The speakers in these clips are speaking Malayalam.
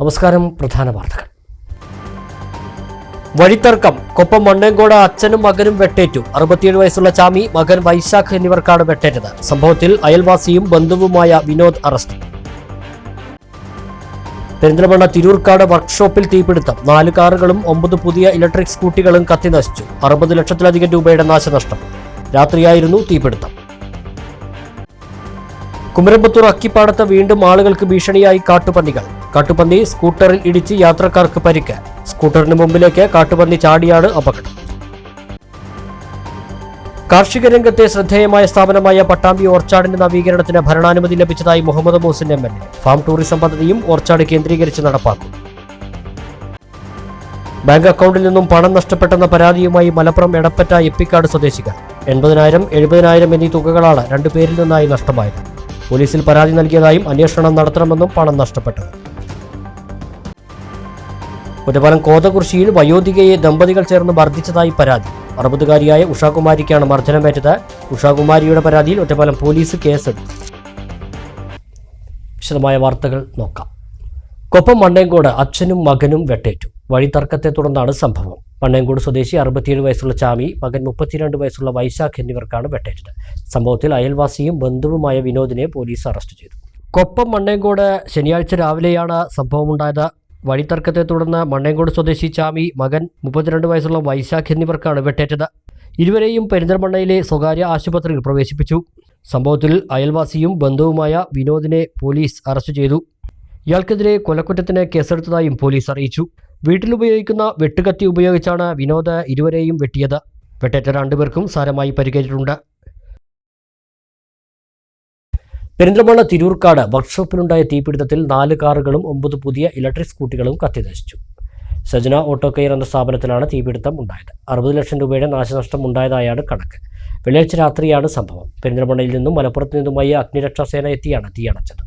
നമസ്കാരം പ്രധാന വാർത്തകൾ. വഴിത്തർക്കം. കൊപ്പം മണ്ണേങ്കോട് അച്ഛനും മകനും വെട്ടേറ്റു. അറുപത്തിയേഴ് വയസ്സുള്ള ചാമി മകൻ വൈശാഖ് എന്നിവർക്കാണ് വെട്ടേറ്റത്. സംഭവത്തിൽ അയൽവാസിയും ബന്ധുവുമായ വിനോദ് അറസ്റ്റ്. പെരിന്തൽമണ്ണ തിരൂർക്കാട് വർക്ക്ഷോപ്പിൽ തീപിടുത്തം. നാല് കാറുകളും ഒമ്പത് പുതിയ ഇലക്ട്രിക് സ്കൂട്ടികളും കത്തിനശിച്ചു അറുപത് ലക്ഷത്തിലധികം രൂപയുടെ നാശനഷ്ടം. രാത്രിയായിരുന്നു തീപിടുത്തം. കുമരമ്പത്തൂർ അക്കിപ്പാടത്ത് വീണ്ടും ആളുകൾക്ക് ഭീഷണിയായി കാട്ടുപന്നികൾ. കാട്ടുപന്നി സ്കൂട്ടറിൽ ഇടിച്ച് യാത്രക്കാർക്ക് പരിക്ക്. സ്കൂട്ടറിന് മുമ്പിലേക്ക് കാട്ടുപന്നി ചാടിയാണ് അപകടം. കാർഷിക രംഗത്തെ ശ്രദ്ധേയമായ സ്ഥാപനമായ പട്ടാമ്പി ഓർച്ചാടിന്റെ നവീകരണത്തിന് ഭരണാനുമതി ലഭിച്ചതായി Muhammed Muhsin M L A. Farm tourism പദ്ധതിയും ഓർച്ചാട് കേന്ദ്രീകരിച്ച് നടപ്പാക്കും. ബാങ്ക് അക്കൗണ്ടിൽ നിന്നും പണം നഷ്ടപ്പെട്ടെന്ന പരാതിയുമായി മലപ്പുറം എടപ്പറ്റ എപ്പിക്കാട് സ്വദേശികൾ. എൺപതിനായിരം എഴുപതിനായിരം എന്നീ തുകകളാണ് രണ്ടുപേരിൽ നിന്നായി നഷ്ടമായത്. പോലീസിൽ പരാതി നൽകിയതായും അന്വേഷണം നടത്തണമെന്നും പണം നഷ്ടപ്പെട്ടത്. ഒറ്റപ്പാലം കോതകുർശിയിൽ വയോധികയെ ദമ്പതികൾ ചേർന്ന് മർദ്ദിച്ചതായി പരാതി. അറുപതുകാരിയായ ഉഷാകുമാരിക്കാണ് മർദ്ദനമേറ്റത്. ഉഷാകുമാരിയുടെ പരാതിയിൽ ഒറ്റപ്പാലം പോലീസ് കേസെടുത്തു. വിശദമായ വാർത്തകൾ നോക്കാം. കൊപ്പം മണ്ണേങ്കോട് അച്ഛനും മകനും വെട്ടേറ്റു. വഴിത്തർക്കത്തെ തുടർന്നാണ് സംഭവം. മണ്ണേങ്കോട് സ്വദേശി അറുപത്തിയേഴ് വയസ്സുള്ള ചാമി മകൻ മുപ്പത്തിരണ്ട് വയസ്സുള്ള വൈശാഖ് എന്നിവർക്കാണ് വെട്ടേറ്റത്. സംഭവത്തിൽ അയൽവാസിയും ബന്ധുവുമായ വിനോദിനെ പോലീസ് അറസ്റ്റ് ചെയ്തു. കൊപ്പം മണ്ണേങ്കോട് ശനിയാഴ്ച രാവിലെയാണ് സംഭവമുണ്ടായത്. വഴിത്തർക്കത്തെ തുടർന്ന് മണ്ണേങ്കോട് സ്വദേശി ചാമി മകൻ മുപ്പത്തിരണ്ട് വയസ്സുള്ള വൈശാഖ് എന്നിവർക്കാണ് വെട്ടേറ്റത്. ഇരുവരെയും പെരിന്തൽമണ്ണയിലെ സ്വകാര്യ ആശുപത്രിയിൽ പ്രവേശിപ്പിച്ചു. സംഭവത്തിൽ അയൽവാസിയും ബന്ധുവുമായ വിനോദിനെ പോലീസ് അറസ്റ്റ് ചെയ്തു. ഇയാൾക്കെതിരെ കൊലക്കുറ്റത്തിന് കേസെടുത്തതായും പോലീസ് അറിയിച്ചു. വീട്ടിലുപയോഗിക്കുന്ന വെട്ടുകത്തി ഉപയോഗിച്ചാണ് വിനോദ് ഇരുവരെയും വെട്ടിയത്. വെട്ടേറ്റ രണ്ടുപേർക്കും സാരമായി പരിക്കേറ്റിട്ടുണ്ട്. പെരിന്തൽമണ്ണ തിരൂർക്കാട് വർക്ക്ഷോപ്പിലുണ്ടായ തീപിടുത്തത്തിൽ നാല് കാറുകളും ഒമ്പത് പുതിയ ഇലക്ട്രിക് സ്കൂട്ടികളും കത്തിനശിച്ചു. സജന ഓട്ടോ കെയർ എന്ന സ്ഥാപനത്തിലാണ് തീപിടുത്തം ഉണ്ടായത്. അറുപത് ലക്ഷം രൂപയുടെ നാശനഷ്ടം ഉണ്ടായതായാണ് കണക്ക്. വെള്ളിയാഴ്ച രാത്രിയാണ് സംഭവം. പെരിന്തൽമണ്ണയിൽ നിന്നും മലപ്പുറത്ത് നിന്നുമായി അഗ്നിരക്ഷാസേന എത്തിയാണ് തീയണച്ചത്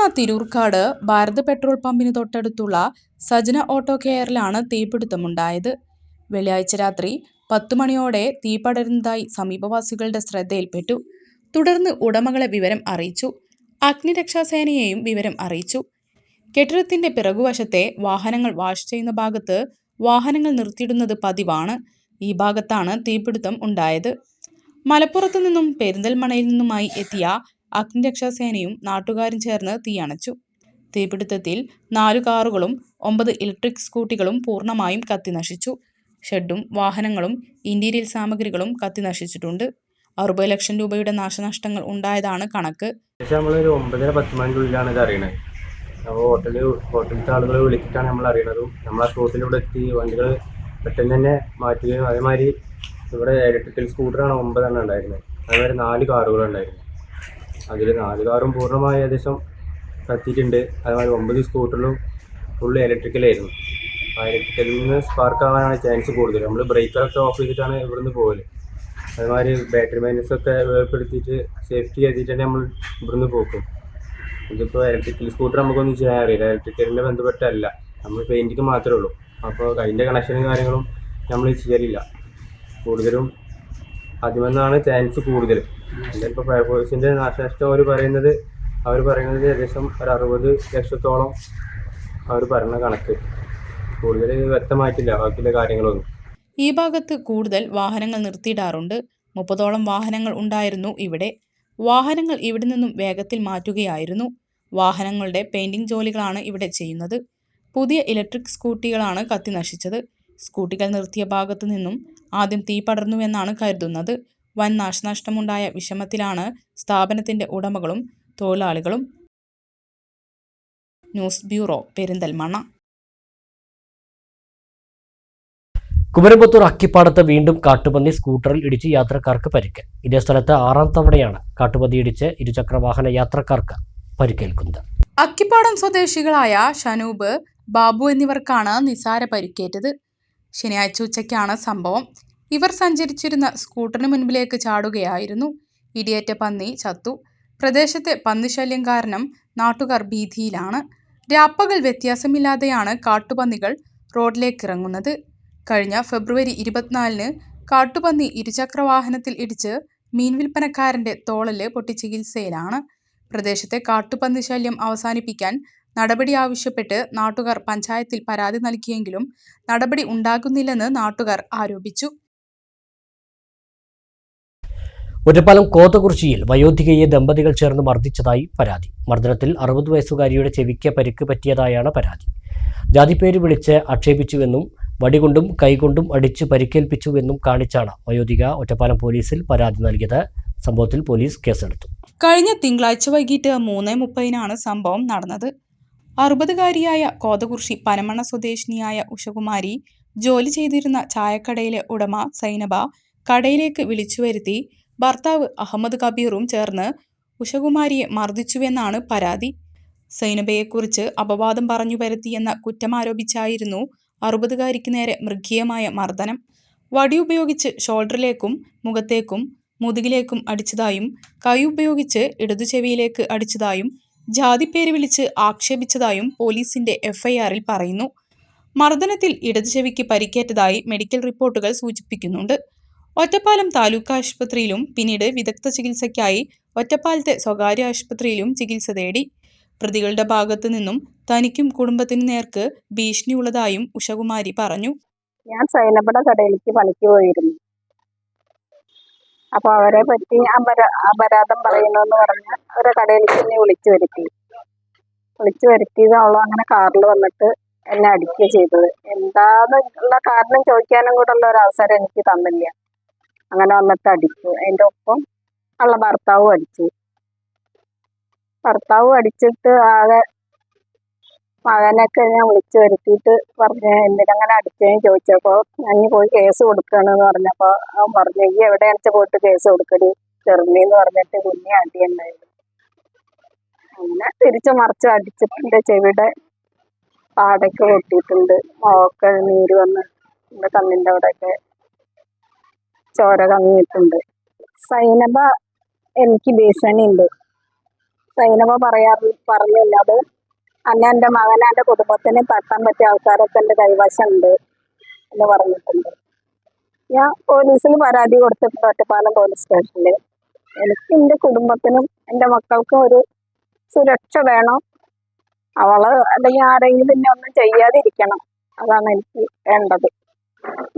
പെരിന്തൽമണ്ണ തിരൂർക്കാട് ഭാരത് പെട്രോൾ പമ്പിന് തൊട്ടടുത്തുള്ള സജന ഓട്ടോ കെയറിലാണ് തീപിടുത്തമുണ്ടായത്. വെള്ളിയാഴ്ച രാത്രി പത്തു മണിയോടെ തീ പടരുന്നതായി സമീപവാസികളുടെ ശ്രദ്ധയിൽപ്പെട്ടു. തുടർന്ന് ഉടമകളെ വിവരം അറിയിച്ചു. അഗ്നിരക്ഷാസേനയെയും വിവരം അറിയിച്ചു. കെട്ടിടത്തിന്റെ പിറകുവശത്തെ വാഹനങ്ങൾ വാഷ് ചെയ്യുന്ന ഭാഗത്ത് വാഹനങ്ങൾ നിർത്തിയിടുന്നത് പതിവാണ്. ഈ ഭാഗത്താണ് തീപിടുത്തം ഉണ്ടായത്. മലപ്പുറത്തു നിന്നും പെരിന്തൽമണയിൽ നിന്നുമായി എത്തിയ അഗ്നിരക്ഷാസേനയും നാട്ടുകാരും ചേർന്ന് തീയണച്ചു. തീപിടുത്തത്തിൽ നാലു കാറുകളും ഒമ്പത് ഇലക്ട്രിക് സ്കൂട്ടികളും പൂർണമായും കത്തിനശിച്ചു. ഷെഡും വാഹനങ്ങളും ഇന്റീരിയൽ സാമഗ്രികളും കത്തിനശിച്ചിട്ടുണ്ട്. അറുപത് ലക്ഷം രൂപയുടെ നാശനഷ്ടങ്ങൾ ഉണ്ടായതാണ് കണക്ക്. നമ്മളൊരു ഒമ്പതര പത്ത് മണിക്കുള്ളിലാണ് ഇത് അറിയണത് അപ്പോൾ ഹോട്ടലിൽ ഹോട്ടലിലത്തെ ആളുകൾ വിളിച്ചിട്ടാണ് നമ്മൾ അറിയണതും. നമ്മൾ ആ സ്പോട്ടിലൂടെ എത്തി വണ്ടികൾ പെട്ടെന്ന് തന്നെ മാറ്റുകയും. അതേമാതിരി ഇവിടെ ഇലക്ട്രിക്കൽ സ്കൂട്ടറാണ് ഒമ്പതെണ്ണം ഉണ്ടായിരുന്നത്. അതേമാതിരി നാല് കാറുകളുണ്ടായിരുന്നു. അതിൽ നാല് കാറും പൂർണമായി ഏകദേശം കത്തിയിട്ടുണ്ട്. അതുപോലെ ഒമ്പത് സ്കൂട്ടറിലും ഫുൾ ഇലക്ട്രിക്കലായിരുന്നു ആ ഇലക്ട്രിക്കലിൽ നിന്ന് സ്പാർക്ക് ആവാനാണ് ചാൻസ് കൂടുതൽ. നമ്മൾ ബ്രേക്കറൊക്കെ ഓഫ് ചെയ്തിട്ടാണ് ഇവിടുന്ന് പോകൽ. അതുമാതിരി ബാറ്ററി മൈനസ് ഒക്കെ വേർപ്പെടുത്തിയിട്ട് സേഫ്റ്റി ചെയ്തിട്ട് നമ്മൾ ഇവിടുന്ന് പോക്കും. ഇതിപ്പോൾ ഇലക്ട്രിക്കൽ സ്കൂട്ടർ നമുക്കൊന്നും ചെയ്യാൻ അറിയില്ല. ഇലക്ട്രിക്കലിന്റെ ബന്ധപ്പെട്ടല്ല നമ്മൾ പെയിന്റിങ് മാത്രമേ ഉള്ളൂ. അപ്പോൾ അതിന്റെ കണക്ഷനും കാര്യങ്ങളും നമ്മൾ ചെയ്യലില്ല. കൂടുതലും അതിമെന്നാണ് ചാൻസ് കൂടുതൽ. ഇപ്പോൾ ഫയർഫോഴ്സിന്റെ നാശനഷ്ടം അവർ പറയുന്നത് അവർ പറയുന്നത് ഏകദേശം ഒരു അറുപത് ലക്ഷത്തോളം അവർ പറയുന്ന കണക്ക്. കൂടുതൽ വ്യക്തമായിട്ടില്ല ബാക്കിയുള്ള കാര്യങ്ങളൊന്നും. ഈ ഭാഗത്ത് കൂടുതൽ വാഹനങ്ങൾ നിർത്തിയിടാറുണ്ട്. മുപ്പതോളം വാഹനങ്ങൾ ഉണ്ടായിരുന്നു ഇവിടെ. വാഹനങ്ങൾ ഇവിടെ നിന്നും വേഗത്തിൽ മാറ്റുകയായിരുന്നു. വാഹനങ്ങളുടെ പെയിന്റിംഗ് ജോലികളാണ് ഇവിടെ ചെയ്യുന്നത്. പുതിയ ഇലക്ട്രിക് സ്കൂട്ടികളാണ് കത്തി നശിച്ചത്. സ്കൂട്ടികൾ നിർത്തിയ ഭാഗത്തു നിന്നും ആദ്യം തീ പടർന്നുവെന്നാണ് കരുതുന്നത്. വൻ നാശനഷ്ടമുണ്ടായ വിഷമത്തിലാണ് സ്ഥാപനത്തിന്റെ ഉടമകളും തൊഴിലാളികളും. News bureau Perinthalmanna. കുമരമ്പത്തൂർ അക്കിപ്പാടത്ത് വീണ്ടും കാട്ടുപന്നി സ്കൂട്ടറിൽ ഇടിച്ച് യാത്രക്കാർക്ക് പരിക്ക്. ഇതേ സ്ഥലത്ത് ആറാം തവണയാണ് കാട്ടുപന്നി ഇടിച്ച് ഇരുചക്ര വാഹന യാത്രക്കാർക്ക് പരിക്കേൽക്കുന്നത്. അക്കിപ്പാടം സ്വദേശികളായ ഷനൂബ് ബാബു എന്നിവർക്കാണ് നിസാര പരിക്കേറ്റത്. ശനിയാഴ്ച ഉച്ചയ്ക്കാണ് സംഭവം. ഇവർ സഞ്ചരിച്ചിരുന്ന സ്കൂട്ടറിന് മുൻപിലേക്ക് ചാടുകയായിരുന്നു. ഇടിയേറ്റ പന്നി ചത്തു. പ്രദേശത്തെ പന്നിശല്യം കാരണം നാട്ടുകാർ ഭീതിയിലാണ്. രാപ്പകൽ വ്യത്യാസമില്ലാതെയാണ് കാട്ടുപന്നികൾ റോഡിലേക്ക് ഇറങ്ങുന്നത് കഴിഞ്ഞ ഫെബ്രുവരി ഇരുപത്തിനാലിന് കാട്ടുപന്നി ഇരുചക്രവാഹനത്തിൽ ഇടിച്ച് മീൻ വിൽപ്പനക്കാരന്റെ തോളൽ പൊട്ടി ചികിത്സയിലാണ് പ്രദേശത്തെ കാട്ടുപന്നി ശല്യം അവസാനിപ്പിക്കാൻ നടപടി ആവശ്യപ്പെട്ട് നാട്ടുകാർ പഞ്ചായത്തിൽ പരാതി നൽകിയെങ്കിലും നടപടി ഉണ്ടാകുന്നില്ലെന്ന് നാട്ടുകാർ ആരോപിച്ചു. ഒറ്റപ്പാലം കോതകുറിച്ചിയിൽ വയോധികയെ ദമ്പതികൾ ചേർന്ന് മർദ്ദിച്ചതായി പരാതി. മർദ്ദനത്തിൽ അറുപത് വയസ്സുകാരിയുടെ ചെവിക്ക് പരിക്ക് പറ്റിയതായാണ് പരാതി. ജാതിപ്പേര് വിളിച്ച് ആക്ഷേപിച്ചുവെന്നും വടികൊണ്ടും കൈകൊണ്ടും അടിച്ച് പരിക്കേൽപ്പിച്ചുവെന്നും കാണിച്ചാണ് വയോധിക ഒറ്റപ്പാലം പോലീസിൽ പരാതി നൽകിയത്. സംഭവത്തിൽ പോലീസ് കേസെടുത്തു. കഴിഞ്ഞ തിങ്കളാഴ്ച വൈകിട്ട് മൂന്ന് മുപ്പതിനാണ് സംഭവം നടന്നത്. അറുപതുകാരിയായ കോതകുർശി പനമണ സ്വദേശിനിയായ ഉഷകുമാരി ജോലി ചെയ്തിരുന്ന ചായക്കടയിലെ ഉടമ സൈനബ കടയിലേക്ക് വിളിച്ചു വരുത്തി ഭർത്താവ് അഹമ്മദ് കബീറും ചേർന്ന് ഉഷകുമാരിയെ മർദ്ദിച്ചുവെന്നാണ് പരാതി. സൈനബയെക്കുറിച്ച് അപവാദം പറഞ്ഞു വരുത്തിയെന്ന കുറ്റമാരോപിച്ചായിരുന്നു അറുപതുകാരിക്ക് നേരെ മൃഗീയമായ മർദ്ദനം. വടി ഉപയോഗിച്ച് ഷോൾഡറിലേക്കും മുഖത്തേക്കും മുതുകിലേക്കും അടിച്ചതായും കൈ ഉപയോഗിച്ച് ഇടതു ചെവിയിലേക്ക് അടിച്ചതായും ജാതിപ്പേര് വിളിച്ച് ആക്ഷേപിച്ചതായും പോലീസിന്റെ എഫ്ഐആറിൽ പറയുന്നു. മർദ്ദനത്തിൽ ഇടതു ചെവിക്ക് പരിക്കേറ്റതായി മെഡിക്കൽ റിപ്പോർട്ടുകൾ സൂചിപ്പിക്കുന്നുണ്ട്. ഒറ്റപ്പാലം താലൂക്ക് ആശുപത്രിയിലും പിന്നീട് വിദഗ്ധ ചികിത്സയ്ക്കായി ഒറ്റപ്പാലത്തെ സ്വകാര്യ ആശുപത്രിയിലും ചികിത്സ തേടി. പ്രതികളുടെ ഭാഗത്തു നിന്നും തനിക്കും കുടുംബത്തിനു നേർക്ക് ഭീഷണിയുള്ളതായും ഉഷകുമാരി പറഞ്ഞു. ഞാൻ സൈനബട കടയിലേക്ക് പണിക്ക് പോയിരുന്നു. അപ്പൊ അവരെ പറ്റി അപര അപരാധം പറയണമെന്ന് പറഞ്ഞ് അവരെ കടയിലേക്ക് എന്നെ വിളിച്ചു വരുത്തി. വിളിച്ചു വരുത്തിയത് അവൾ അങ്ങനെ കാറിൽ വന്നിട്ട് എന്നെ അടിക്കുക ചെയ്തത്. എന്താന്നുള്ള കാരണം ചോദിക്കാനും കൂടെ ഉള്ള ഒരു അവസരം എനിക്ക് തന്നില്ല. അങ്ങനെ വന്നിട്ട് അടിച്ചു. അതിന്റെ ഒപ്പം ഉള്ള ഭർത്താവും അടിച്ചു. ഭർത്താവ് അടിച്ചിട്ട് ആകെ മകനൊക്കെ ഞാൻ വിളിച്ചു വരുത്തിയിട്ട് പറഞ്ഞു എന്തിനങ്ങനെ അടിച്ചതെന്ന് ചോദിച്ചപ്പോൾ ഞാൻ പോയി കേസ് കൊടുക്കണെന്ന് പറഞ്ഞപ്പോൾ അവൻ പറഞ്ഞു ഈ എവിടെ അടിച്ച പോയിട്ട് കേസ് കൊടുക്കടി ചെറുമീന്ന് പറഞ്ഞിട്ട് കുഞ്ഞെ അടിയുണ്ടായിരുന്നു. അങ്ങനെ തിരിച്ചു മറിച്ച് അടിച്ചിട്ടുണ്ട്. ചെവിടെ പാടയ്ക്ക് പൊട്ടിയിട്ടുണ്ട്. മോക്ക നീര് വന്ന് എന്റെ കണ്ണിന്റെ അവിടെയൊക്കെ ചോര കങ്ങിയിട്ടുണ്ട് സൈനബ എനിക്ക് ഭീഷണിയുണ്ട്. സൈനബ പറയാറ് പറഞ്ഞു എന്നോട് അന്നെ എന്റെ മകനെ എന്റെ കുടുംബത്തിന് തട്ടാൻ പറ്റിയ ആൾക്കാരൊക്കെ എന്റെ കൈവശമുണ്ട് എന്ന് പറഞ്ഞിട്ടുണ്ട്. ഞാൻ പോലീസിൽ പരാതി കൊടുത്തിട്ടുണ്ട് ഒറ്റപ്പാലം പോലീസ് സ്റ്റേഷനിൽ എനിക്ക് എന്റെ കുടുംബത്തിനും എന്റെ മക്കൾക്കും ഒരു സുരക്ഷ വേണം. അവൾ അല്ലെങ്കിൽ ആരെങ്കിലും എന്നെ ഒന്നും ചെയ്യാതിരിക്കണം. അതാണ് എനിക്ക് വേണ്ടത്.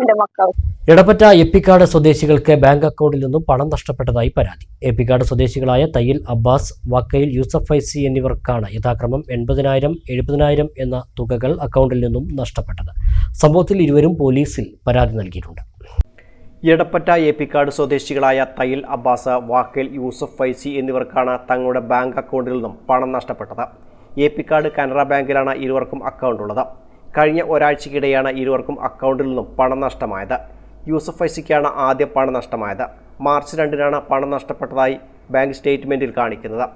എന്റെ മക്കൾ. ഇടപ്പറ്റ എപ്പിക്കാട് സ്വദേശികൾക്ക് ബാങ്ക് അക്കൗണ്ടിൽ നിന്നും പണം നഷ്ടപ്പെട്ടതായി പരാതി. എപ്പിക്കാട് സ്വദേശികളായ തയ്യിൽ അബ്ബാസ് വക്കയിൽ യൂസഫ് ഫൈസി എന്നിവർക്കാണ് യഥാക്രമം എൺപതിനായിരം എഴുപതിനായിരം എന്ന തുകകൾ അക്കൗണ്ടിൽ നിന്നും നഷ്ടപ്പെട്ടത്. സംഭവത്തിൽ ഇരുവരും പോലീസിൽ പരാതി നൽകിയിട്ടുണ്ട്. എടപ്പറ്റ കാർഡ് സ്വദേശികളായ തയ്യിൽ അബ്ബാസ് വാക്കേൽ യൂസഫ് ഫൈസി എന്നിവർക്കാണ് തങ്ങളുടെ ബാങ്ക് അക്കൗണ്ടിൽ നിന്നും പണം നഷ്ടപ്പെട്ടത്. കാർഡ് കാനറ ബാങ്കിലാണ് ഇരുവർക്കും അക്കൗണ്ട് ഉള്ളത് കഴിഞ്ഞ ഒരാഴ്ചക്കിടെയാണ് ഇരുവർക്കും അക്കൗണ്ടിൽ നിന്നും പണം നഷ്ടമായത്. യൂസഫ് ഐസിക്കാണ് ആദ്യ പണം നഷ്ടമായത്. മാർച്ച് രണ്ടിനാണ് പണം നഷ്ടപ്പെട്ടതായി ബാങ്ക് സ്റ്റേറ്റ്മെന്റിൽ കാണിക്കുന്നത്.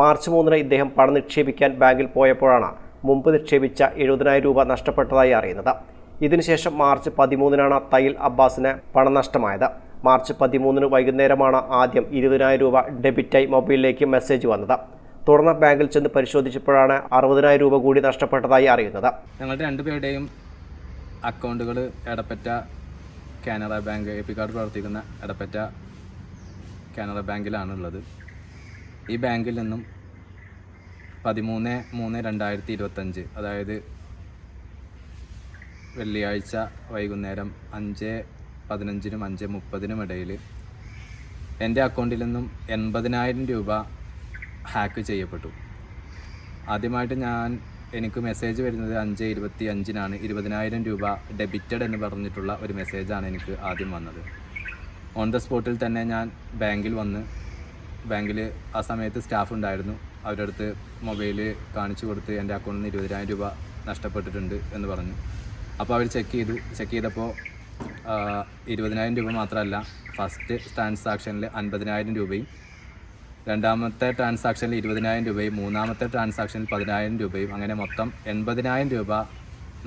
മാർച്ച് മൂന്നിന് ഇദ്ദേഹം പണം നിക്ഷേപിക്കാൻ ബാങ്കിൽ പോയപ്പോഴാണ് മുമ്പ് നിക്ഷേപിച്ച എഴുപതിനായിരം രൂപ നഷ്ടപ്പെട്ടതായി അറിയുന്നത്. ഇതിനുശേഷം മാർച്ച് പതിമൂന്നിനാണ് തയ്യിൽ അബ്ബാസിന് പണം നഷ്ടമായത്. മാർച്ച് പതിമൂന്നിന് വൈകുന്നേരമാണ് ആദ്യം ഇരുപതിനായിരം രൂപ ഡെബിറ്റായി മൊബൈലിലേക്ക് മെസ്സേജ് വന്നത്. തുടർന്ന് ബാങ്കിൽ ചെന്ന് പരിശോധിച്ചപ്പോഴാണ് അറുപതിനായിരം രൂപ കൂടി നഷ്ടപ്പെട്ടതായി അറിയുന്നത്. ഞങ്ങളുടെ രണ്ടുപേരുടെയും അക്കൗണ്ടുകൾ Edappatta Canara bank A P card പ്രവർത്തിക്കുന്ന എടപ്പറ്റ കാനറ ബാങ്കിലാണുള്ളത്. ഈ ബാങ്കിൽ നിന്നും പതിമൂന്ന് മൂന്ന് രണ്ടായിരത്തി ഇരുപത്തഞ്ച് അതായത് വെള്ളിയാഴ്ച വൈകുന്നേരം അഞ്ച് പതിനഞ്ചിനും അഞ്ച് മുപ്പതിനും ഇടയിൽ എന്റെ അക്കൗണ്ടിൽ നിന്നും എൺപതിനായിരം രൂപ ഹാക്ക് ചെയ്യപ്പെട്ടു. ആദ്യമായിട്ട് ഞാൻ എനിക്ക് മെസ്സേജ് വരുന്നത് അഞ്ച് ഇരുപത്തി അഞ്ചിനാണ് ഇരുപതിനായിരം രൂപ ഡെബിറ്റഡ് എന്ന് പറഞ്ഞിട്ടുള്ള ഒരു മെസ്സേജാണ് എനിക്ക് ആദ്യം വന്നത്. ഓൺ ദ സ്പോട്ടിൽ തന്നെ ഞാൻ ബാങ്കിൽ വന്ന് ബാങ്കിൽ ആ സമയത്ത് സ്റ്റാഫ് ഉണ്ടായിരുന്നു. അവരുടെ അടുത്ത് മൊബൈൽ കാണിച്ചു കൊടുത്ത് എന്റെ അക്കൗണ്ടിൽ നിന്ന് ഇരുപതിനായിരം രൂപ നഷ്ടപ്പെട്ടിട്ടുണ്ട് എന്ന് പറഞ്ഞു. അപ്പോൾ അവർ ചെക്ക് ചെയ്തു. ചെക്ക് ചെയ്തപ്പോൾ ഇരുപതിനായിരം രൂപ മാത്രമല്ല ഫസ്റ്റ് ട്രാൻസാക്ഷനിൽ അൻപതിനായിരം രൂപയും രണ്ടാമത്തെ ട്രാൻസാക്ഷനിൽ ഇരുപതിനായിരം രൂപയും മൂന്നാമത്തെ ട്രാൻസാക്ഷനിൽ പതിനായിരം രൂപയും. അങ്ങനെ മൊത്തം എൺപതിനായിരം രൂപ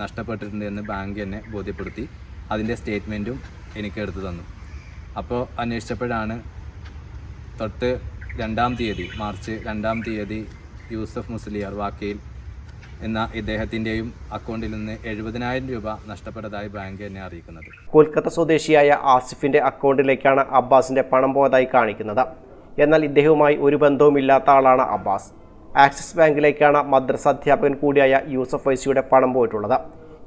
നഷ്ടപ്പെട്ടിട്ടുണ്ട് എന്ന് ബാങ്ക് എന്നെ ബോധ്യപ്പെടുത്തി. അതിന്റെ സ്റ്റേറ്റ്മെന്റും എനിക്ക് എടുത്തു തന്നു. അപ്പോൾ അന്വേഷിച്ചപ്പോഴാണ് തൊട്ട് രണ്ടാം തീയതി മാർച്ച് രണ്ടാം തീയതി യൂസഫ് മുസ്ലിയാർ വാക്കയിൽ എന്ന ഇദ്ദേഹത്തിന്റെയും അക്കൗണ്ടിൽ നിന്ന് എഴുപതിനായിരം രൂപ നഷ്ടപ്പെട്ടതായി ബാങ്ക് എന്നെ അറിയിക്കുന്നത്. കൊൽക്കത്ത സ്വദേശിയായ ആസിഫിന്റെ അക്കൗണ്ടിലേക്കാണ് അബ്ബാസിന്റെ പണം പോയതായി കാണിക്കുന്നത്. എന്നാൽ ഇദ്ദേഹവുമായി ഒരു ബന്ധവുമില്ലാത്ത ആളാണ് അബ്ബാസ്. ആക്സിസ് ബാങ്കിലേക്കാണ് മദ്രസ അധ്യാപകൻ കൂടിയായ യൂസഫ് വൈസിയുടെ പണം പോയിട്ടുള്ളത്.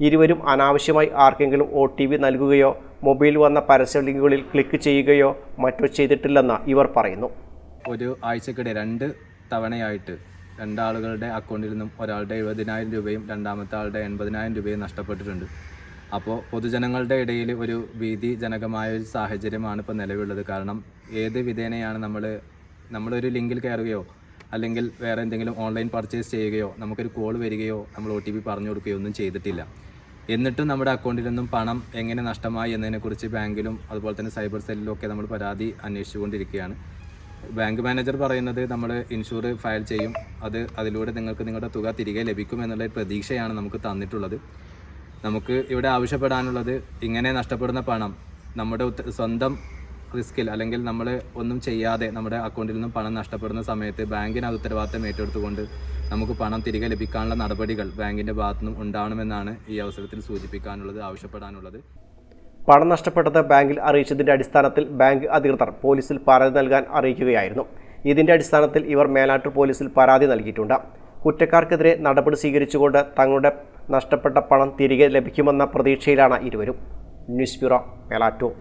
ഇരുവരും അനാവശ്യമായി ആർക്കെങ്കിലും ഒ ടി വി നൽകുകയോ മൊബൈൽ വന്ന പരസ്യ ലിങ്കുകളിൽ ക്ലിക്ക് ചെയ്യുകയോ മറ്റോ ചെയ്തിട്ടില്ലെന്ന് ഇവർ പറയുന്നു. ഒരു ആഴ്ചക്കിടെ രണ്ട് തവണയായിട്ട് രണ്ടാളുകളുടെ അക്കൗണ്ടിൽ നിന്നും ഒരാളുടെ എഴുപതിനായിരം രൂപയും രണ്ടാമത്തെ ആളുടെ എൺപതിനായിരം രൂപയും നഷ്ടപ്പെട്ടിട്ടുണ്ട്. അപ്പോൾ പൊതുജനങ്ങളുടെ ഇടയിൽ ഒരു ഭീതിജനകമായ ഒരു സാഹചര്യമാണ് ഇപ്പോൾ നിലവിലുള്ളത്. കാരണം ഏത് വിധേനയാണ് നമ്മൾ നമ്മളൊരു ലിങ്കിൽ കയറുകയോ അല്ലെങ്കിൽ വേറെ എന്തെങ്കിലും ഓൺലൈൻ പർച്ചേസ് ചെയ്യുകയോ നമുക്കൊരു കോൾ വരികയോ നമ്മൾ ഒ ടി പി പറഞ്ഞു കൊടുക്കുകയോ ഒന്നും ചെയ്തിട്ടില്ല. എന്നിട്ടും നമ്മുടെ അക്കൗണ്ടിൽ നിന്നും പണം എങ്ങനെ നഷ്ടമായി എന്നതിനെക്കുറിച്ച് ബാങ്കിലും അതുപോലെ തന്നെ സൈബർ സെല്ലിലും ഒക്കെ നമ്മൾ പരാതി അന്വേഷിച്ചുകൊണ്ടിരിക്കുകയാണ്. ബാങ്ക് മാനേജർ പറയുന്നത് നമ്മൾ ഇൻഷുർ ഫയൽ ചെയ്യും. അത് അതിലൂടെ നിങ്ങൾക്ക് നിങ്ങളുടെ തുക തിരികെ ലഭിക്കും എന്നുള്ള പ്രതീക്ഷയാണ് നമുക്ക് തന്നിട്ടുള്ളത്. നമുക്ക് ഇവിടെ ആവശ്യപ്പെടാനുള്ളത് ഇങ്ങനെ നഷ്ടപ്പെടുന്ന പണം നമ്മുടെ സ്വന്തം റിസ്കിൽ അല്ലെങ്കിൽ നമ്മൾ ഒന്നും ചെയ്യാതെ നമ്മുടെ അക്കൗണ്ടിൽ നിന്നും പണം നഷ്ടപ്പെടുന്ന സമയത്ത് ബാങ്കിന് അത് ഉത്തരവാദിത്തം ഏറ്റെടുത്തുകൊണ്ട് നമുക്ക് പണം തിരികെ ലഭിക്കാനുള്ള നടപടികൾ ബാങ്കിന്റെ ഭാഗത്തുനിന്നും ഉണ്ടാവണമെന്നാണ് ഈ അവസരത്തിൽ സൂചിപ്പിക്കാനുള്ളത് ആവശ്യപ്പെടാനുള്ളത്. പണം നഷ്ടപ്പെട്ടത് ബാങ്കിൽ അറിയിച്ചതിന്റെ അടിസ്ഥാനത്തിൽ ബാങ്ക് അധികൃതർ പോലീസിൽ പരാതി നൽകാൻ അറിയിക്കുകയായിരുന്നു. ഇതിന്റെ അടിസ്ഥാനത്തിൽ ഇവർ മേലാട്ടൂർ പോലീസിൽ പരാതി നൽകിയിട്ടുണ്ട്. കുറ്റക്കാർക്കെതിരെ നടപടി സ്വീകരിച്ചുകൊണ്ട് തങ്ങളുടെ നഷ്ടപ്പെട്ട പണം തിരികെ ലഭിക്കുമെന്ന പ്രതീക്ഷയിലാണ് ഇരുവരും. ന്യൂസ് ബ്യൂറോ മേലാറ്റൂർ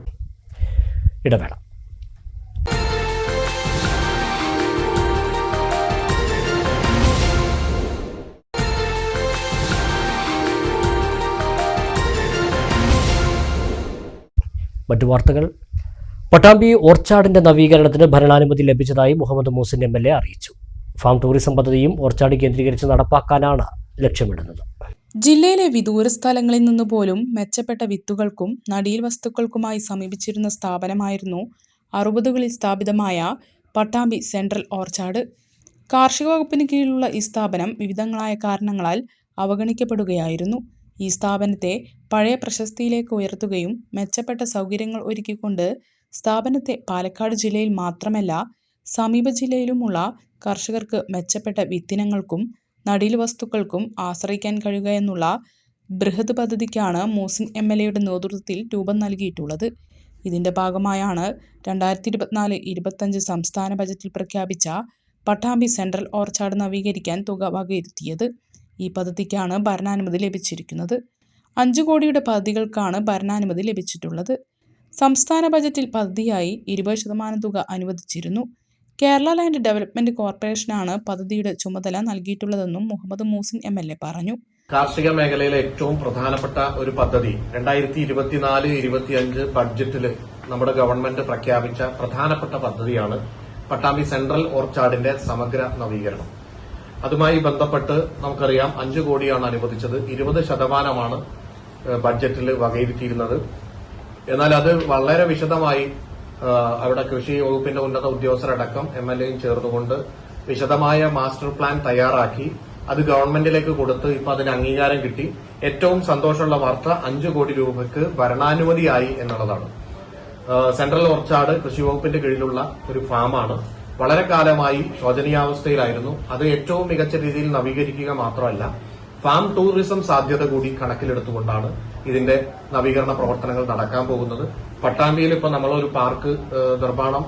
ഇടവേള. മറ്റു വാർത്തകൾ. പട്ടാമ്പി ഓർച്ചാടിന്റെ നവീകരണത്തിന് ഭരണാനുമതി ലഭിച്ചതായി മുഹമ്മദ് മൂസിൻ എം അറിയിച്ചു. ഫാം ടൂറിസം പദ്ധതിയും ഓർച്ചാഡ് കേന്ദ്രീകരിച്ച് നടപ്പാക്കാനാണ് ലക്ഷ്യമിടുന്നത്. ജില്ലയിലെ വിദൂര സ്ഥലങ്ങളിൽ നിന്ന് പോലും മെച്ചപ്പെട്ട വിത്തുകൾക്കും നടീൽ വസ്തുക്കൾക്കുമായി സമീപിച്ചിരുന്ന സ്ഥാപനമായിരുന്നു അറുപതുകളിൽ സ്ഥാപിതമായ പട്ടാമ്പി സെൻട്രൽ ഓർച്ചാർഡ്. കാർഷിക വകുപ്പിന് കീഴിലുള്ള ഈ സ്ഥാപനം വിവിധങ്ങളായ കാരണങ്ങളാൽ അവഗണിക്കപ്പെടുകയായിരുന്നു. ഈ സ്ഥാപനത്തെ പഴയ പ്രശസ്തിയിലേക്ക് ഉയർത്തുകയും മെച്ചപ്പെട്ട സൗകര്യങ്ങൾ ഒരുക്കിക്കൊണ്ട് സ്ഥാപനത്തെ പാലക്കാട് ജില്ലയിൽ മാത്രമല്ല സമീപ ജില്ലയിലുമുള്ള കർഷകർക്ക് മെച്ചപ്പെട്ട വിത്തിനങ്ങൾക്കും നടീൽ വസ്തുക്കൾക്കും ആശ്രയിക്കാൻ കഴിയുക എന്നുള്ള ബൃഹത് പദ്ധതിക്കാണ് മൂസിൻ എം എൽ എയുടെ നേതൃത്വത്തിൽ രൂപം നൽകിയിട്ടുള്ളത്. ഇതിന്റെ ഭാഗമായാണ് രണ്ടായിരത്തി ഇരുപത്തിനാല് ഇരുപത്തഞ്ച് സംസ്ഥാന ബജറ്റിൽ പ്രഖ്യാപിച്ച പട്ടാമ്പി സെൻട്രൽ ഓർച്ചാർഡ് നവീകരിക്കാൻ തുക വകയിരുത്തിയത്. ഈ പദ്ധതിക്കാണ് ഭരണാനുമതി ലഭിച്ചിരിക്കുന്നത്. അഞ്ചു കോടിയുടെ പദ്ധതികൾക്കാണ് ഭരണാനുമതി ലഭിച്ചിട്ടുള്ളത്. സംസ്ഥാന ബജറ്റിൽ പദ്ധതിയായി ഇരുപത് ശതമാനം തുക അനുവദിച്ചിരുന്നു. കേരള ലാൻഡ് ഡെവലപ്മെന്റ് കോർപ്പറേഷനാണ് പദ്ധതിയുടെ ചുമതല നൽകിയിട്ടുള്ളതെന്നും Muhammed Muhsin M L A പറഞ്ഞു. കാർഷിക മേഖലയിലെ ഏറ്റവും പ്രധാനപ്പെട്ട ഒരു പദ്ധതി രണ്ടായിരത്തി ഇരുപത്തിനാല് ഇരുപത്തിയഞ്ച് ബഡ്ജറ്റിൽ നമ്മുടെ ഗവൺമെന്റ് പ്രഖ്യാപിച്ച പ്രധാനപ്പെട്ട പദ്ധതിയാണ് പട്ടാമ്പി സെൻട്രൽ ഓർച്ചാർഡിന്റെ സമഗ്ര നവീകരണം. അതുമായി ബന്ധപ്പെട്ട് നമുക്കറിയാം അഞ്ച് കോടിയാണ് അനുവദിച്ചത്. ഇരുപത് ശതമാനമാണ് ബഡ്ജറ്റിൽ വകയിരുത്തിയിരുന്നത്. എന്നാൽ അത് വളരെ വിശദമായി അവിടെ കൃഷി വകുപ്പിന്റെ ഉന്നത ഉദ്യോഗസ്ഥരടക്കം എം എൽ എയും ചേർന്നുകൊണ്ട് വിശദമായ മാസ്റ്റർ പ്ലാൻ തയ്യാറാക്കി. അത് ഗവൺമെന്റിലേക്ക് കൊടുത്ത് ഇപ്പൊ അതിന് അംഗീകാരം കിട്ടി. ഏറ്റവും സന്തോഷമുള്ള വാർത്ത അഞ്ചു കോടി രൂപയ്ക്ക് ഭരണാനുമതിയായി എന്നുള്ളതാണ്. സെൻട്രൽ ഓർച്ചാട് കൃഷി വകുപ്പിന്റെ കീഴിലുള്ള ഒരു ഫാമാണ്. വളരെ കാലമായി ശോചനീയാവസ്ഥയിലായിരുന്നു. അത് ഏറ്റവും മികച്ച രീതിയിൽ നവീകരിക്കുക മാത്രമല്ല ഫാം ടൂറിസം സാധ്യത കൂടി കണക്കിലെടുത്തുകൊണ്ടാണ് ഇതിന്റെ നവീകരണ പ്രവർത്തനങ്ങൾ നടക്കാൻ പോകുന്നത്. പട്ടാമ്പിയിൽ ഇപ്പൊ നമ്മളൊരു പാർക്ക് നിർമ്മാണം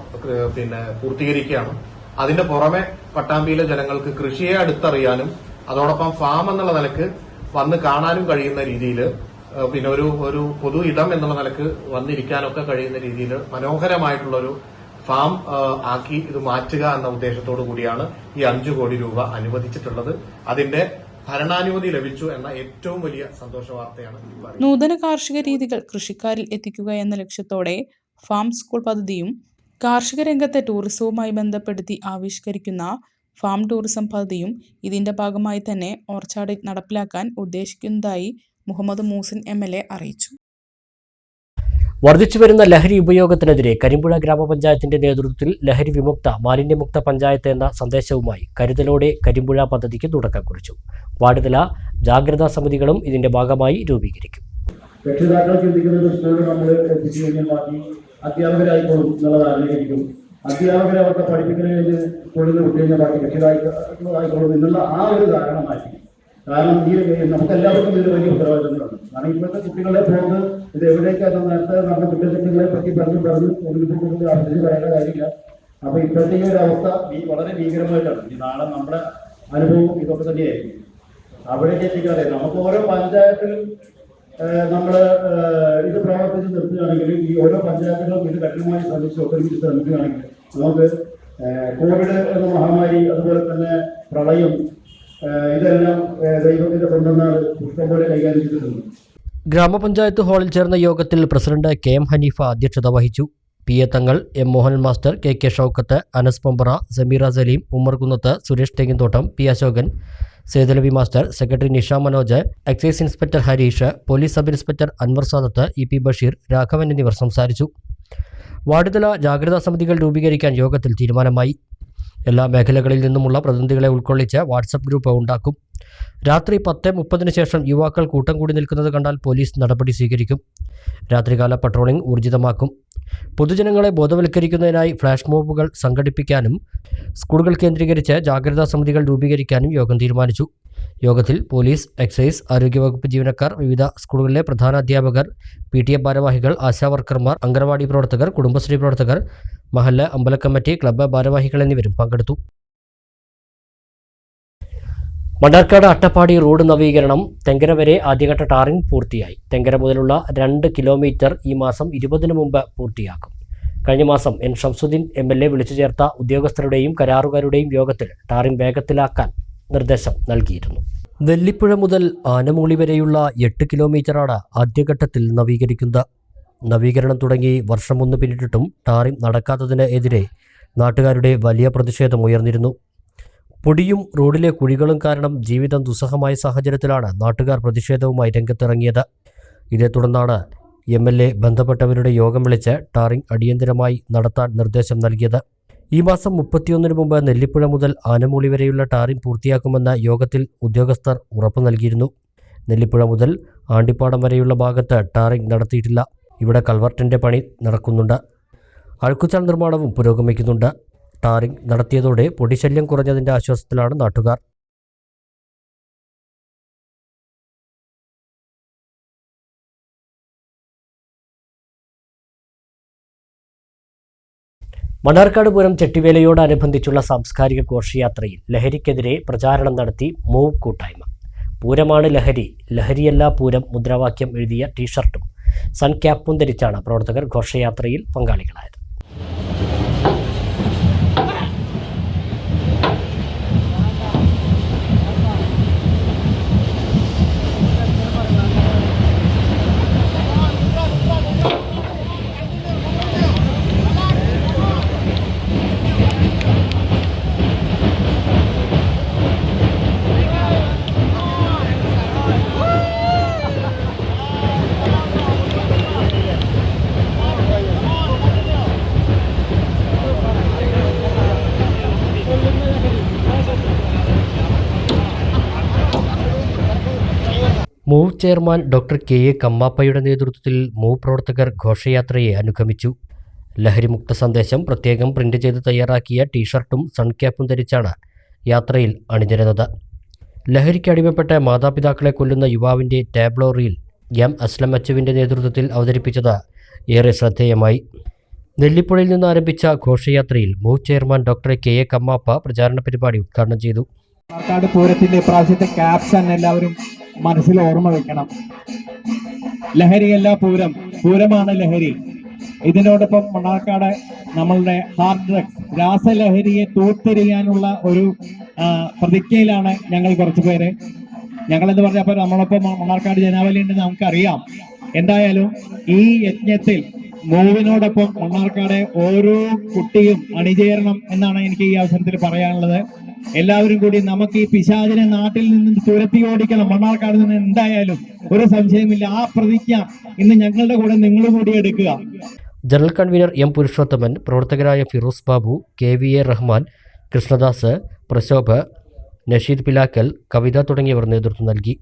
പിന്നെ പൂർത്തീകരിക്കുകയാണ്. അതിന്റെ പുറമെ പട്ടാമ്പിയിലെ ജനങ്ങൾക്ക് കൃഷിയെ അടുത്തറിയാനും അതോടൊപ്പം ഫാം എന്നുള്ള നിലയ്ക്ക് വന്ന് കാണാനും കഴിയുന്ന രീതിയിൽ പിന്നെ ഒരു ഒരു പൊതു ഇടം എന്നുള്ള നിലയ്ക്ക് വന്നിരിക്കാനൊക്കെ കഴിയുന്ന രീതിയിൽ മനോഹരമായിട്ടുള്ളൊരു ഫാം ആക്കി ഇത് മാറ്റുക എന്ന ഉദ്ദേശത്തോടു കൂടിയാണ് ഈ അഞ്ചു കോടി രൂപ അനുവദിച്ചിട്ടുള്ളത്. അതിന്റെ ഭരണാനുമതി ലഭിച്ചു എന്ന ഏറ്റവും വലിയ സന്തോഷ വാർത്തയാണ് നൂതന കാർഷിക രീതികൾ കൃഷിക്കാരിൽ എത്തിക്കുക എന്ന ലക്ഷ്യത്തോടെ ഫാം സ്കൂൾ പദ്ധതിയും കാർഷിക രംഗത്തെ ടൂറിസവുമായി ബന്ധപ്പെടുത്തി ആവിഷ്കരിക്കുന്ന ഫാം ടൂറിസം പദ്ധതിയും ഇതിന്റെ ഭാഗമായി തന്നെ ഓർച്ചാഡിൽ നടപ്പിലാക്കാൻ ഉദ്ദേശിക്കുന്നതായി മുഹമ്മദ് മൂസിൻ എം അറിയിച്ചു. വർദ്ധിച്ചു വരുന്ന ലഹരി ഉപയോഗത്തിനെതിരെ കരിമ്പുഴ ഗ്രാമപഞ്ചായത്തിന്റെ നേതൃത്വത്തിൽ ലഹരി വിമുക്ത മാലിന്യമുക്ത പഞ്ചായത്ത് എന്ന സന്ദേശവുമായി കരുതലോടെ കരിമ്പുഴ പദ്ധതിക്ക് തുടക്കം കുറിച്ചു. വാർഡുതല ജാഗ്രതാ സമിതികളും ഇതിന്റെ ഭാഗമായി രൂപീകരിക്കും. അധ്യാപകരെ അവർക്ക് പഠിപ്പിക്കുന്നതിന് സ്കൂളിൽ വിട്ടു കഴിഞ്ഞാൽ ബാക്കി രക്ഷിതാക്കളായിക്കോളും എന്നുള്ള ആ ഒരു ധാരണ മാറ്റി. കാരണം ഈ നമുക്ക് എല്ലാവർക്കും ഇതിൽ വലിയ ഉത്തരവാദിത്തങ്ങളാണ് കാരണം ഇപ്പോഴത്തെ കുട്ടികളെ പോകുന്നത് ഇത് എവിടേക്കാണ് നേരത്തെ നടന്ന കുറ്റകൃത്യങ്ങളെ പറ്റി പറഞ്ഞു പറഞ്ഞു ഒന്നിപ്പിക്കുന്നത് ആവശ്യത്തിന് പറയേണ്ട കാര്യമില്ല. അപ്പൊ ഇപ്പോഴത്തെ ഈ ഒരു അവസ്ഥ വളരെ ഭീകരമായിട്ടാണ്. ഈ നാളെ നമ്മുടെ അനുഭവം ഇതൊക്കെ തന്നെയായിരിക്കും. അവിടേക്ക് എത്തിക്കാതെ നമുക്ക് ഓരോ പഞ്ചായത്തിലും നമ്മൾ ഇത് പ്രവർത്തിച്ച് നിർത്തുകയാണെങ്കിൽ ഈ ഓരോ പഞ്ചായത്തുകളും ഇത് കഠിനമായി ശ്രമിച്ച് ഒത്തൊരുമിച്ച് ശ്രമിക്കുകയാണെങ്കിൽ നമുക്ക് കോവിഡ് എന്ന മഹാമാരി അതുപോലെ തന്നെ പ്രളയം ഇതെല്ലാം ദൈവത്തിന്റെ സ്വന്തം പുഷ്പം പോലെ കൈകാര്യം ഗ്രാമപഞ്ചായത്ത് ഹാളിൽ ചേർന്ന യോഗത്തിൽ പ്രസിഡന്റ് കെ എം ഹനീഫ അധ്യക്ഷത വഹിച്ചു. P A Thangal M Mohan master K K Shoukath Anas Pampara Sameera Saleem Ummer Kunnath Suresh Thenginthottam P Ashokan Sethulavi master secretary Nisha Manoj excise inspector Harish police sub inspector Anwar Sadath E P Basheer Raghavan എന്നിവർ സംസാരിച്ചു. വാർഡുതല ജാഗ്രതാ സമിതികൾ രൂപീകരിക്കാൻ യോഗത്തിൽ തീരുമാനമായി. എല്ലാ മേഖലകളിൽ നിന്നുമുള്ള പ്രതിനിധികളെ ഉൾക്കൊള്ളിച്ച് വാട്സപ്പ് ഗ്രൂപ്പ് ഉണ്ടാക്കും. രാത്രി പത്ത് മുപ്പതിന് ശേഷം യുവാക്കൾ കൂട്ടം കൂടി നിൽക്കുന്നത് കണ്ടാൽ പോലീസ് നടപടി സ്വീകരിക്കും. രാത്രികാല പട്രോളിംഗ് ഊർജിതമാക്കും. പൊതുജനങ്ങളെ ബോധവൽക്കരിക്കുന്നതിനായി ഫ്ലാഷ് മോബുകൾ സംഘടിപ്പിക്കാനും സ്കൂളുകൾ കേന്ദ്രീകരിച്ച് ജാഗ്രതാ സമിതികൾ രൂപീകരിക്കാനും യോഗം തീരുമാനിച്ചു. യോഗത്തിൽ പോലീസ് എക്സൈസ് ആരോഗ്യവകുപ്പ് ജീവനക്കാർ വിവിധ സ്കൂളുകളിലെ പ്രധാന അധ്യാപകർ പി ടി എ ഭാരവാഹികൾ ആശാവർക്കർമാർ അംഗനവാടി പ്രവർത്തകർ കുടുംബശ്രീ പ്രവർത്തകർ മഹല്ല അമ്പല കമ്മിറ്റി ക്ലബ്ബ് ഭാരവാഹികൾ എന്നിവരും പങ്കെടുത്തു. മണ്ണാർക്കാട് അട്ടപ്പാടി റോഡ് നവീകരണം തെങ്കര വരെ ആദ്യഘട്ട ടാറിംഗ് പൂർത്തിയായി. തെങ്കര മുതലുള്ള രണ്ട് കിലോമീറ്റർ ഈ മാസം ഇരുപതിനു മുമ്പ് പൂർത്തിയാക്കും. കഴിഞ്ഞ മാസം N. Shamsudheen M. L. A വിളിച്ചു ചേർത്ത ഉദ്യോഗസ്ഥരുടെയും കരാറുകാരുടെയും യോഗത്തിൽ ടാറിംഗ് വേഗത്തിലാക്കാൻ നിർദ്ദേശം നൽകിയിരുന്നു. നെല്ലിപ്പുഴ മുതൽ ആനമൂളി വരെയുള്ള എട്ട് കിലോമീറ്ററാണ് ആദ്യഘട്ടത്തിൽ നവീകരിക്കുന്നത്. നവീകരണം തുടങ്ങി വർഷം ഒന്ന് പിന്നിട്ടിട്ടും ടാറിംഗ് നടക്കാത്തതിന് എതിരെ നാട്ടുകാരുടെ വലിയ പ്രതിഷേധം ഉയർന്നിരുന്നു. പൊടിയും റോഡിലെ കുഴികളും കാരണം ജീവിതം ദുസ്സഹമായ സാഹചര്യത്തിലാണ് നാട്ടുകാർ പ്രതിഷേധവുമായി രംഗത്തിറങ്ങിയത്. ഇതേ തുടർന്നാണ് എം എൽ എ ബന്ധപ്പെട്ടവരുടെ യോഗം വിളിച്ച് ടാറിംഗ് അടിയന്തരമായി നടത്താൻ നിർദ്ദേശം നൽകിയത്. ഈ മാസം മുപ്പത്തിയൊന്നിന് മുമ്പ് നെല്ലിപ്പുഴ മുതൽ ആനമൂളി വരെയുള്ള ടാറിംഗ് പൂർത്തിയാക്കുമെന്ന യോഗത്തിൽ ഉദ്യോഗസ്ഥർ ഉറപ്പു നൽകിയിരുന്നു. നെല്ലിപ്പുഴ മുതൽ ആണ്ടിപ്പാടം വരെയുള്ള ഭാഗത്ത് ടാറിംഗ് നടത്തിയിട്ടില്ല. ഇവിടെ കൾവർട്ടിന്റെ പണി നടക്കുന്നുണ്ട്. അഴുക്കുചാൽ നിർമ്മാണവും പുരോഗമിക്കുന്നുണ്ട്. ടാറിംഗ് നടത്തിയതോടെ പൊടിശല്യം കുറഞ്ഞതിന്റെ ആശ്വാസത്തിലാണ് നാട്ടുകാർ. മണ്ണാർക്കാട് പൂരം ചെട്ടിവേലയോടനുബന്ധിച്ചുള്ള സാംസ്കാരിക ഘോഷയാത്രയിൽ ലഹരിക്കെതിരെ പ്രചാരണം നടത്തി മൂവ് കൂട്ടായ്മ. പൂരമാണ് ലഹരി ലഹരിയല്ല പൂരം മുദ്രാവാക്യം എഴുതിയ ടീഷർട്ടും സൺ ക്യാപ്പും ധരിച്ചാണ് പ്രവർത്തകർ ഘോഷയാത്രയിൽ പങ്കാളികളായത്. Move chairman doctor K A കമ്മാപ്പയുടെ നേതൃത്വത്തിൽ മൂവ് പ്രവർത്തകർ ഘോഷയാത്രയെ അനുഗമിച്ചു. ലഹരിമുക്ത സന്ദേശം പ്രത്യേകം പ്രിന്റ് ചെയ്ത് തയ്യാറാക്കിയ ടീഷർട്ടും സൺക്യാപ്പും ധരിച്ചാണ് യാത്രയിൽ അണിനിരുന്നത്. ലഹരിക്ക് അടിമപ്പെട്ട മാതാപിതാക്കളെ കൊല്ലുന്ന യുവാവിന്റെ ടാബ്ലോ റീൽ എം. അസ്ലം അച്ചുവിന്റെ നേതൃത്വത്തിൽ അവതരിപ്പിച്ചത് ഏറെ ശ്രദ്ധേയമായി. നെല്ലിപ്പുഴയിൽ നിന്ന് ആരംഭിച്ച ഘോഷയാത്രയിൽ move chairman doctor K A Kammappa പ്രചാരണ പരിപാടി ഉദ്ഘാടനം ചെയ്തു. മണ്ണാർക്കാട് പൂരത്തിന്റെ ഇപ്രാവശ്യത്തെ ക്യാപ്ഷൻ എല്ലാവരും മനസ്സിൽ ഓർമ്മ വെക്കണം. ലഹരിയല്ല പൂരം. പൂരമാണ് ലഹരി. ഇതിനോടൊപ്പം മണ്ണാർക്കാട് നമ്മളുടെ ഹാർഡ് ഡ്രഗ്സ് രാസലഹരിയെ തൂത്തെറിയാനുള്ള ഒരു പ്രതിജ്ഞയിലാണ് ഞങ്ങൾ കുറച്ച് പേര്. ഞങ്ങൾ എന്ന് പറഞ്ഞപ്പോൾ നമ്മളൊപ്പം മണ്ണാർക്കാട് ജനാവലി ഉണ്ടെന്ന് നമുക്കറിയാം. എന്തായാലും ഈ യജ്ഞത്തിൽ മൂവിനോടൊപ്പം മണ്ണാർക്കാട് ഓരോ കുട്ടിയും അണിചേരണം എന്നാണ് എനിക്ക് ഈ അവസരത്തിൽ പറയാനുള്ളത്. എല്ലാവരും കൂടി നമുക്ക് ഈ പിശാചിനെ നാട്ടിൽ നിന്ന് തുരത്തി ഓടിക്കണം. മണ്ണാർക്കാട് നിന്ന് എന്തായാലും ഒരു സംശയമില്ല. ആ പ്രതിജ്ഞ ഇന്ന് ഞങ്ങളുടെ കൂടെ നിങ്ങൾ കൂടി എടുക്കുക. ജനറൽ കൺവീനർ എം പുരുഷോത്തമൻ പ്രവർത്തകരായ Firoz Babu K V A Rahman Krishnadas Prashobha Nasheed Pilakkal Kavitha തുടങ്ങിയവർ നേതൃത്വം നൽകി.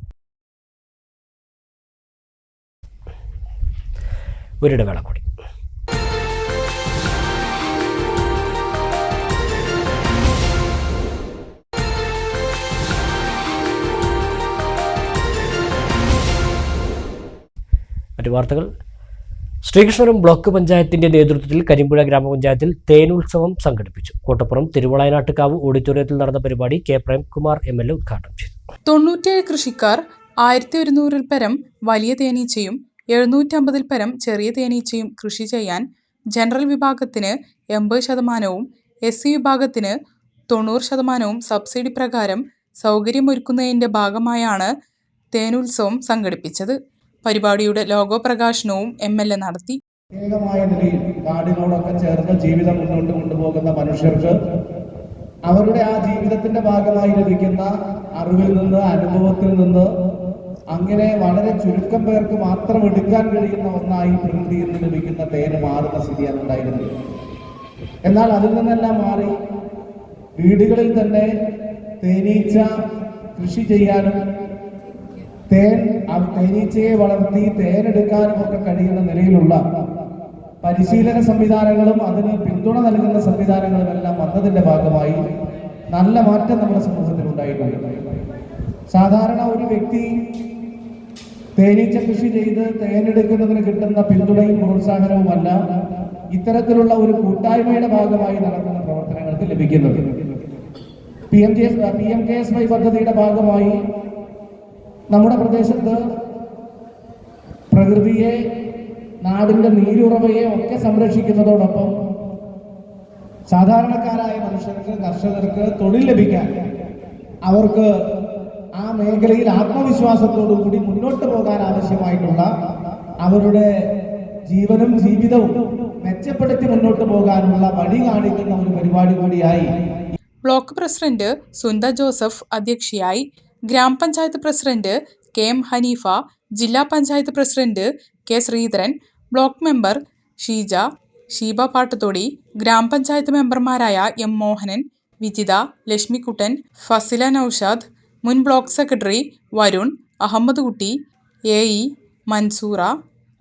ഒരിടവേള കൂടി. മറ്റു വാർത്തകൾ ശ്രീകൃഷ്ണപുരം ബ്ലോക്ക് പഞ്ചായത്തിന്റെ നേതൃത്വത്തിൽ കരിമ്പുഴ ഗ്രാമപഞ്ചായത്തിൽ തേനുത്സവം സംഘടിപ്പിച്ചു. കോട്ടപ്പുറം തിരുവളയനാട്ടുകാവ് ഓഡിറ്റോറിയത്തിൽ നടന്ന പരിപാടി K Premkumar M L A ഉദ്ഘാടനം ചെയ്തു. തൊണ്ണൂറ്റേഴ് കൃഷിക്കാർ ആയിരത്തി ഒരുന്നൂറിൽ പരം വലിയ തേനീച്ചയും എഴുന്നൂറ്റമ്പതിൽ പരം ചെറിയ തേനീച്ചയും കൃഷി ചെയ്യാൻ ജനറൽ വിഭാഗത്തിന് എൺപത് ശതമാനവും എസ് സി വിഭാഗത്തിന് തൊണ്ണൂറ് ശതമാനവും സബ്സിഡി പ്രകാരം സൗകര്യമൊരുക്കുന്നതിന്റെ ഭാഗമായാണ് തേനുത്സവം സംഘടിപ്പിച്ചത്. പരിപാടിയുടെ ലോഗോ പ്രകാശനവും എം എൽ എ നടത്തി. പ്രത്യേകമായ ചേർന്ന് ജീവിതം മുന്നോട്ട് കൊണ്ടുപോകുന്ന മനുഷ്യർക്ക് അവരുടെ ആ ജീവിതത്തിന്റെ ഭാഗമായി ലഭിക്കുന്ന അറിവിൽ നിന്ന് അനുഭവത്തിൽ നിന്ന് അങ്ങനെ വളരെ ചുരുക്കം പേർക്ക് മാത്രം എടുക്കാൻ കഴിയുന്ന ഒന്നായി പ്രകൃതിയിൽ നിന്ന് ലഭിക്കുന്ന തേന് മാറുന്ന സ്ഥിതിയാണ് ഉണ്ടായിരുന്നത് എന്നാൽ അതിൽ നിന്നെല്ലാം മാറി വീടുകളിൽ തന്നെ തേനീച്ച കൃഷി ചെയ്യാനും തേൻ തേനീച്ചയെ വളർത്തി തേനെടുക്കാനും ഒക്കെ കഴിയുന്ന നിലയിലുള്ള പരിശീലന സംവിധാനങ്ങളും അതിന് പിന്തുണ നൽകുന്ന സംവിധാനങ്ങളും എല്ലാം വന്നതിന്റെ ഭാഗമായി നല്ല മാറ്റം നമ്മുടെ സമൂഹത്തിൽ ഉണ്ടായിട്ടുണ്ട്. സാധാരണ ഒരു വ്യക്തി തേനീച്ച കൃഷി ചെയ്ത് തേനെടുക്കുന്നതിന് കിട്ടുന്ന പിന്തുണയും പ്രോത്സാഹനവുമല്ല ഇത്തരത്തിലുള്ള ഒരു കൂട്ടായ്മയുടെ ഭാഗമായി നടക്കുന്ന പ്രവർത്തനങ്ങൾക്ക് ലഭിക്കുന്നത്. P M P M K S Y പദ്ധതിയുടെ ഭാഗമായി നമ്മുടെ പ്രദേശത്ത് പ്രകൃതിയെ നാടിന്റെ നീരുറവയെ ഒക്കെ സംരക്ഷിക്കുന്നതോടൊപ്പം സാധാരണക്കാരായ മനുഷ്യർക്ക് കർഷകർക്ക് തൊഴിൽ ലഭിക്കാൻ അവർക്ക് ആ മേഖലയിൽ ആത്മവിശ്വാസത്തോടു കൂടി മുന്നോട്ട് പോകാൻ ആവശ്യമായിട്ടുള്ള അവരുടെ ജീവനും ജീവിതവും മെച്ചപ്പെടുത്തി മുന്നോട്ട് പോകാനുള്ള വഴി കാണിക്കുന്ന ഒരു പരിപാടി കൂടിയായി. ബ്ലോക്ക് പ്രസിഡന്റ് സുന്ദ ജോസഫ് അധ്യക്ഷയായി ഗ്രാമപഞ്ചായത്ത് പ്രസിഡന്റ് കെ എം ഹനീഫ ജില്ലാ panchayat president K Sreedharan block member Sheeja Sheeba Pattathodi ഗ്രാമപഞ്ചായത്ത് മെമ്പർമാരായ എം മോഹനൻ വിജിത ലക്ഷ്മിക്കുട്ടൻ ഫസില നൌഷാദ് മുൻ block secretary Varun Ahammed Kutty A E Mansoora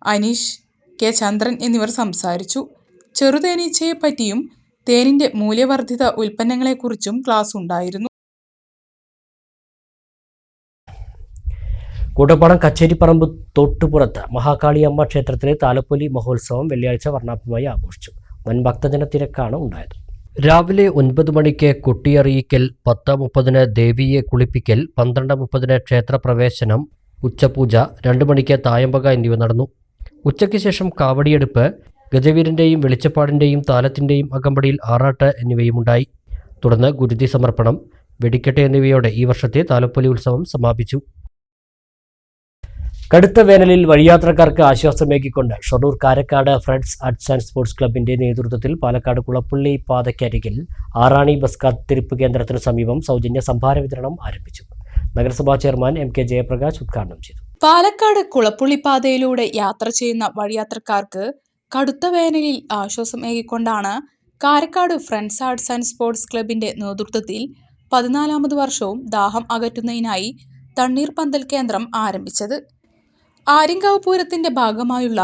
Aneesh K Chandran എന്നിവർ സംസാരിച്ചു. ചെറുതേനീച്ചയെ പറ്റിയും തേനിന്റെ മൂല്യവർദ്ധിത ഉൽപ്പന്നങ്ങളെക്കുറിച്ചും ക്ലാസ് ഉണ്ടായിരുന്നു. കൂട്ടപ്പാടം കച്ചേരിപ്പറമ്പ് തൊട്ടുപുറത്ത് മഹാകാളിയമ്മ ക്ഷേത്രത്തിലെ താലപ്പൊലി മഹോത്സവം വെള്ളിയാഴ്ച വർണാഭമായി ആഘോഷിച്ചു. വൻ ഭക്തജന തിരക്കാണ് ഉണ്ടായത്. രാവിലെ ഒൻപത് മണിക്ക് കൊട്ടിയറിയിക്കൽ പത്ത് മുപ്പതിന് ദേവിയെ കുളിപ്പിക്കൽ പന്ത്രണ്ട് മുപ്പതിന് ക്ഷേത്രപ്രവേശനം ഉച്ചപൂജ രണ്ട് മണിക്ക് തായമ്പക എന്നിവ നടന്നു. ഉച്ചയ്ക്ക് ശേഷം കാവടിയെടുപ്പ് ഗജവീരന്റെയും വെളിച്ചപ്പാടിന്റെയും താലത്തിന്റെയും അകമ്പടിയിൽ ആറാട്ട് എന്നിവയുമുണ്ടായി. തുടർന്ന് ഗുരുതി സമർപ്പണം വെടിക്കെട്ട് എന്നിവയോടെ ഈ വർഷത്തെ താലപ്പൊലി ഉത്സവം സമാപിച്ചു. കടുത്ത വേനലിൽ വഴിയാത്രക്കാർക്ക് ആശ്വാസമേകിക്കൊണ്ട് Shoranur Karakkad friends arts and sports ക്ലബിന്റെ നേതൃത്വത്തിൽ പാലക്കാട് കുളപ്പള്ളി പാതയ്ക്കരികിൽ ആറാണി ബസ് കാത്തിരിപ്പ് കേന്ദ്രത്തിന് സമീപം സൗജന്യ സംഭാര വിതരണം ആരംഭിച്ചു. നഗരസഭാ ചെയർമാൻ എം കെ ജയപ്രകാശ് ഉദ്ഘാടനം ചെയ്തു. പാലക്കാട് കുളപ്പുള്ളി പാതയിലൂടെ യാത്ര ചെയ്യുന്ന വഴിയാത്രക്കാർക്ക് കടുത്ത വേനലിൽ ആശ്വാസമേകിക്കൊണ്ടാണ് Karakkad friends arts and sports ക്ലബിന്റെ നേതൃത്വത്തിൽ പതിനാലാമത് വർഷവും ദാഹം അകറ്റുന്നതിനായി തണ്ണീർ പന്തൽ കേന്ദ്രം ആരംഭിച്ചത്. ആര്യങ്കാവ് പൂരത്തിന്റെ ഭാഗമായുള്ള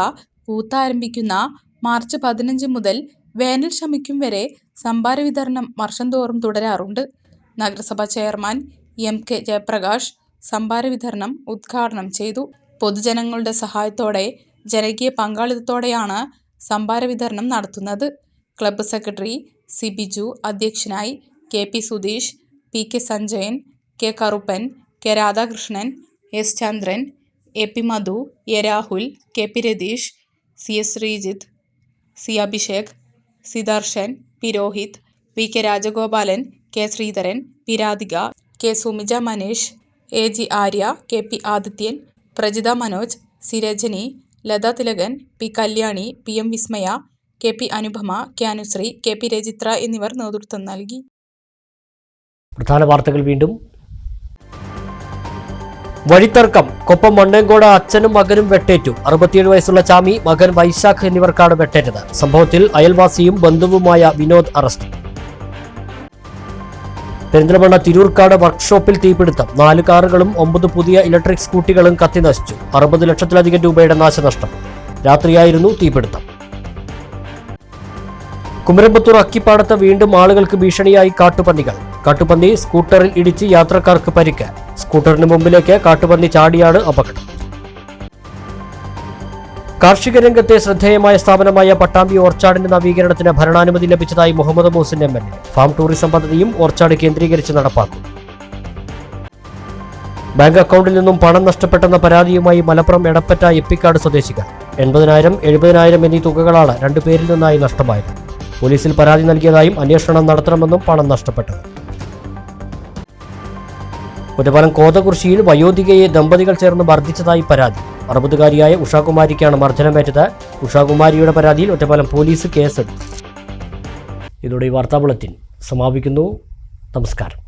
കൂത്താരംഭിക്കുന്ന മാർച്ച് പതിനഞ്ച് മുതൽ വേനൽ ശമിക്കും വരെ സംഭാര വിതരണം വർഷം തോറും തുടരാറുണ്ട്. നഗരസഭാ ചെയർമാൻ എം കെ ജയപ്രകാശ് സംഭാര വിതരണം ഉദ്ഘാടനം ചെയ്തു. പൊതുജനങ്ങളുടെ സഹായത്തോടെ ജനകീയ പങ്കാളിത്തത്തോടെയാണ് സംഭാര വിതരണം നടത്തുന്നത്. ക്ലബ്ബ് സെക്രട്ടറി സി ബിജു അധ്യക്ഷനായി K P Sudheesh P K Sanjayan K Karuppan K Radhakrishnan S Chandran A P Madhu A Rahul K P Ratheesh C S Sreejith C Abhishek C Darshan P Rohit V K Rajagopalan K Sreedharan P Radhika K Sumija Maneesh A G Arya K P Adithyan Prajitha Manoj C Rajani Latha Thilakan P Kalyani P M Vismaya K P Anupama K Anusree K P Rajithra എന്നിവർ നേതൃത്വം നൽകി. പ്രധാന വാർത്തകൾ വീണ്ടും വഴിത്തർക്കം. കൊപ്പം മണ്ണേങ്കോട് അച്ഛനും മകനും വെട്ടേറ്റു. അറുപത്തിയേഴ് വയസ്സുള്ള ചാമി മകൻ വൈശാഖ് എന്നിവർക്കാണ് വെട്ടേറ്റത്. സംഭവത്തിൽ അയൽവാസിയും ബന്ധുവുമായ വിനോദ് അറസ്റ്റ്. പെരിന്തൽമണ്ണ തിരൂർക്കാട് വർക്ക്ഷോപ്പിൽ തീപിടുത്തം. നാല് കാറുകളും ഒമ്പത് പുതിയ ഇലക്ട്രിക് സ്കൂട്ടികളും കത്തിനശിച്ചു. അറുപത് ലക്ഷത്തിലധികം രൂപയുടെ നാശനഷ്ടം. രാത്രിയായിരുന്നു തീപിടുത്തം. കുമരമ്പത്തൂർ അക്കിപ്പാടത്ത് വീണ്ടും ആളുകൾക്ക് ഭീഷണിയായി കാട്ടുപന്നികൾ. കാട്ടുപന്നി സ്കൂട്ടറിൽ ഇടിച്ച് യാത്രക്കാർക്ക് പരിക്ക്. സ്കൂട്ടറിന് മുമ്പിലേക്ക് കാട്ടുപന്നി ചാടിയാണ് അപകടം. കാർഷിക രംഗത്തെ ശ്രദ്ധേയമായ സ്ഥാപനമായ പട്ടാമ്പി ഓർച്ചാടിന്റെ നവീകരണത്തിന് ഭരണാനുമതി ലഭിച്ചതായി Muhammad Mohsin M L A. Farm tourism പദ്ധതിയും ഓർച്ചാട് കേന്ദ്രീകരിച്ച് നടപ്പാക്കും. ബാങ്ക് അക്കൗണ്ടിൽ നിന്നും പണം നഷ്ടപ്പെട്ടെന്ന പരാതിയുമായി മലപ്പുറം എടപ്പറ്റ എപ്പിക്കാട് സ്വദേശികൾ. എൺപതിനായിരം എഴുപതിനായിരം എന്നീ തുകകളാണ് രണ്ടുപേരിൽ നിന്നായി നഷ്ടമായത്. പോലീസിൽ പരാതി നൽകിയതായും അന്വേഷണം നടത്തണമെന്നും പണം നഷ്ടപ്പെട്ടത് ഒറ്റപ്പാലം കോതകുർശിയിൽ വയോധികയെ ദമ്പതികൾ ചേർന്ന് മർദ്ദിച്ചതായി പരാതി. അറുപതുകാരിയായ ഉഷാകുമാരിക്കാണ് മർദ്ദനമേറ്റത്. ഉഷാകുമാരിയുടെ പരാതിയിൽ ഒറ്റപ്പാലം പോലീസ് കേസെടുത്തു. ഇതോടെ ഈ വാർത്താ ബുള്ളറ്റിൻ സമാപിക്കുന്നു. നമസ്കാരം.